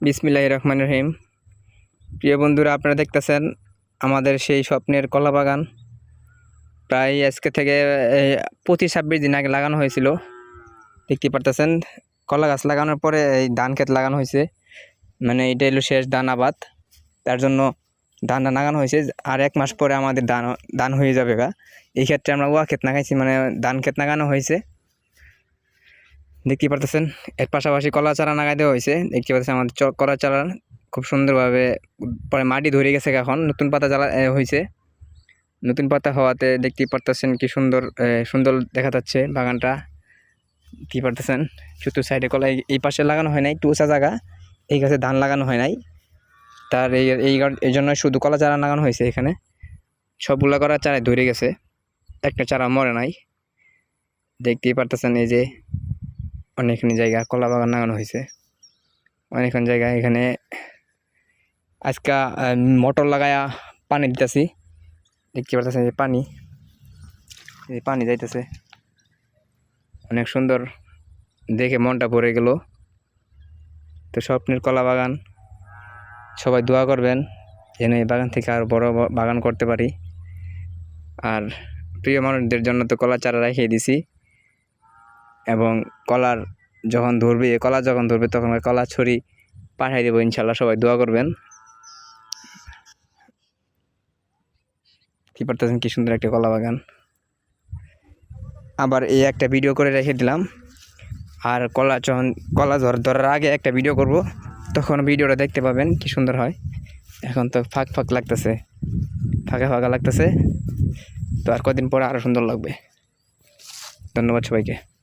বিসমিল্লাহ রহমান রহিম। প্রিয় বন্ধুরা, আপনারা দেখতেছেন আমাদের সেই স্বপ্নের কলা বাগান প্রায় আজকে থেকে পঁচিশ ছাব্বিশ দিন আগে লাগানো হয়েছিল। দেখতে পারতেছেন, কলা গাছ লাগানোর পরে এই ধান ক্ষেত লাগানো হয়েছে। মানে এটা হলো শেষ ধান আবাদ। তার জন্য ধানটা লাগানো হয়েছে। আর এক মাস পরে আমাদের ধান ধান হয়ে যাবে গা। এই ক্ষেত্রে আমরা ওয়া ক্ষেত লাগাইছি মানে ধান ক্ষেত লাগানো হয়েছে। দেখতে পারতেছেন? এর পাশাপাশি কলা চারা লাগাই দেওয়া হয়েছে। দেখতে পাচ্ছেন আমাদের কলা চারা খুব সুন্দরভাবে পরে মাটি ধরে গেছে এখন। নতুন পাতা জ্বালা হয়েছে। নতুন পাতা হওয়াতে দেখতে পারতেছেন কি সুন্দর সুন্দর দেখা যাচ্ছে বাগানটা। কি পারতেছেন? চতুর সাইডে কলা এই- এই পাশে লাগানো হয় নাই, একটু উঁচা জায়গা। এই গাছে ধান লাগানো হয় নাই। তার এই এই এই জন্য শুধু কলা চারা লাগানো হয়েছে এখানে। সবগুলা করা চারায় ধরে গেছে। একটা চারা মরে নাই। দেখতেই পারতেছেন এই যে অনেকখানি জায়গা কলা বাগান লাগানো হয়েছে। অনেকখানি জায়গা এখানে আজকা মোটর লাগায়া পানি দিতেছি। দেখতে পারতেছেন যে পানি, এই পানি যাইতেছে। অনেক সুন্দর দেখে মনটা ভরে গেল। তো স্বপ্নের কলা বাগান সবাই দোয়া করবেন যেন এই বাগান থেকে আরও বড় বাগান করতে পারি। আর প্রিয় মানুষদের জন্য তো কলা চারা রেখে দিছি। এবং কলার যখন ধরবে কলা যখন ধরবে, তখন কলা ছড়ি পাঠাই দেবো, ইনশাল্লাহ সবাই দোয়া করবেন। কি পারতেছেন কি সুন্দর একটা কলা বাগান। আবার এই একটা ভিডিও করে রেখে দিলাম। আর কলা যখন, কলা ধর, ধরার আগে একটা ভিডিও করব, তখন ভিডিওটা দেখতে পাবেন কি সুন্দর হয়। এখন তো ফাঁক ফাঁক লাগতেছে। ফাঁকা ফাঁকা লাগতেছে। তো আর কদিন পরে আরও সুন্দর লাগবে। ধন্যবাদ সবাইকে।